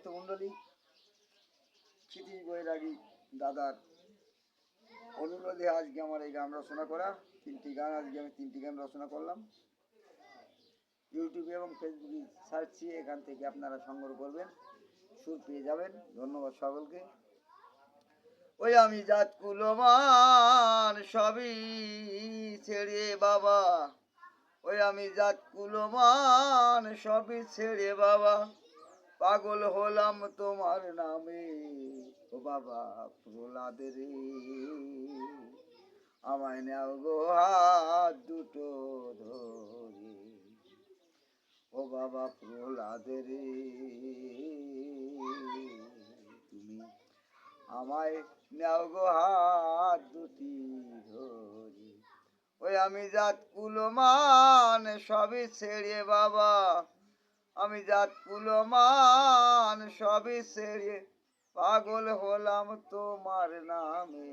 ভক্তমণ্ডলী ক্ষিতিশ বৈরাগী দাদার অনুরোধে আজকে আমার এই গান রচনা করা। তিনটি গান আজকে আমি তিনটি গান রচনা করলাম। ইউটিউবে এবং ফেসবুকে সার্চ দিয়ে এখান থেকে আপনারা সংগ্রহ করবেন, সুর পেয়ে যাবেন। ধন্যবাদ সকলকে। ওই আমি জাত কুলমান সবই ছেড়ে বাবা। ওই আমি জাত কুলমান সবই ছেড়ে বাবা। পাগল হলাম তোমার নামে। ও বাবা প্রহ্লাদ রে। আমায় নাও গো হাত দুটো ধরে। ও বাবা প্রহ্লাদ রে। তুমি আমায় নাও গো হাত দুটি ধরে। ওই আমি জাত কুলমান সবই ছেড়ে বাবা। আমি জাত কুলমান, সবই ছেড়ে পাগল হলাম তোমার নামে।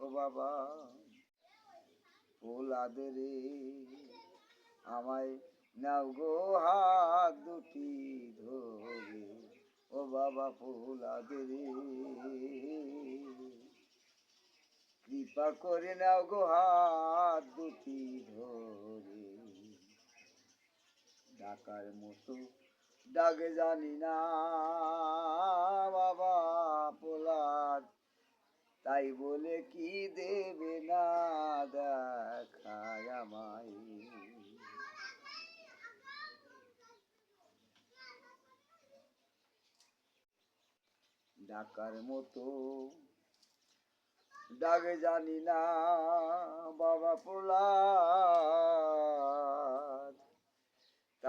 ও বাবা ওলাদে রে আমায় নাও গো হাত দুটি ধরে। ও বাবা পোলাদে রে কৃপা করে নাও গো হাত দুটি ধরে। ডাকার মতো ডাকে জানি না, বাবা পোলাদ তাই বলে কি দেবে না দেখায় আমায়? ডাকার মতো ডাকে জানি না, বাবা পোলাদ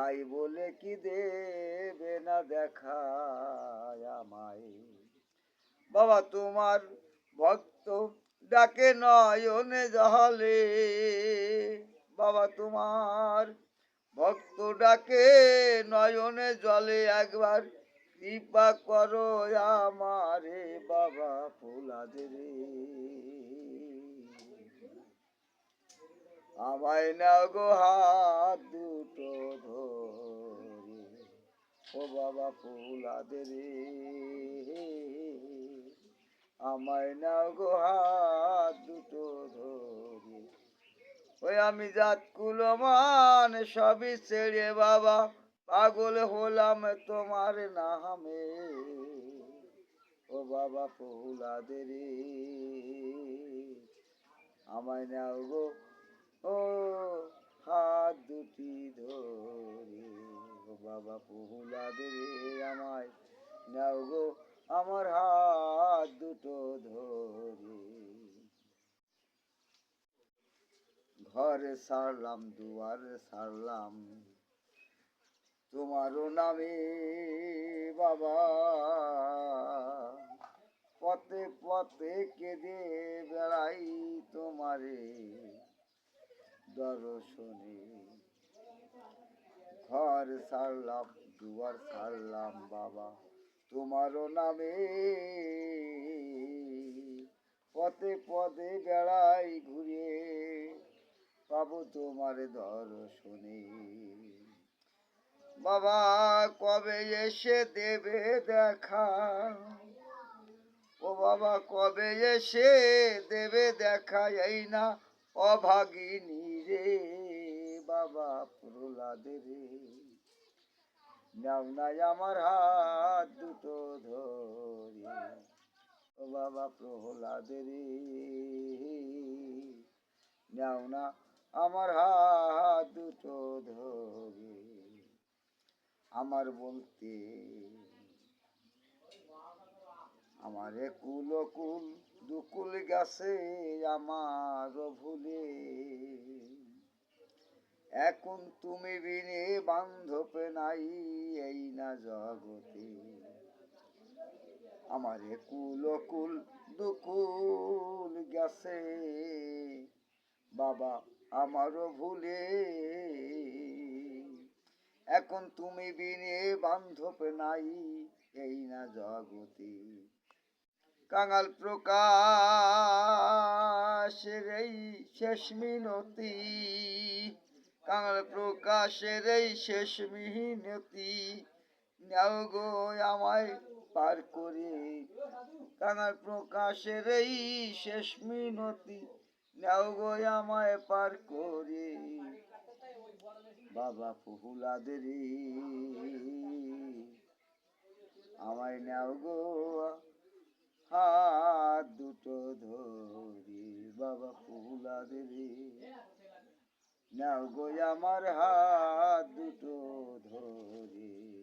তাই বলে কি দেবে না দেখা আমায়? বাবা, তোমার ভক্ত ডাকে নয়নে জহলে বাবা, তোমার ভক্ত ডাকে নয়নে জলে। একবার কৃপা করো আমারে, বাবা, ফুলাদের। আমায় না গো হাত দুটো ধরে। ও বাবা ফুলাদের। আমায় নাও গো হাত দুটো ধরে ওই আমি জাত কুলমান সবই ছেড়ে বাবা, পাগল হলাম তোমার নামে। ও বাবা ফুলাদের, আমায় নাও গো, ও ও বাবা পুহুলাদের আমায়। নাও গো আমার হাত দুটো ধরে। ঘর সারলাম, দুয়ার সারলাম। তোমারও নামে বাবা। পথে পথে কেঁদে বেড়াই তোমারে। দর্শনে ঘর সারলাম, দুয়ার সারলাম, বাবা। তোমারও নামে পথে পথে বেড়াই ঘুরে পাবো তোমার দর্শনে। বাবা, কবে এসে দেবে দেখা? ও বাবা, কবে এসে দেবে দেখা? এই না অভাগিনী রে। বাবা রে। নাও নাই আমার হাত দুটো ধরে। ও বাবা প্রহ্লাদে রে। নাও না আমার হাত দুটো ধরে। আমার বলতে আমার কুল কুল দুকুল গাছে আমার ভুলে। এখন তুমি বিনে বান্ধব নাই, এই না জগতে। আমার কুল কুল দুকুল গেছে। বাবা, আমারও ভুলে। এখন তুমি বিনে বান্ধব নাই, এই না জগতে। কাঙাল প্রকাশের এই শেষ মিনতি কাঙাল প্রকাশের এই শেষ মিনতি। নাও গো আমায় পার করে। কাঙাল প্রকাশের এই শেষ মিনতি। নাও গো আমায় পার করে। বাবা ফুহুলাদের আমায় নাও গো হাত দুটো ধরে। বাবা ফুহুলাদের নাও গো আমার হাত দুটো ধরে।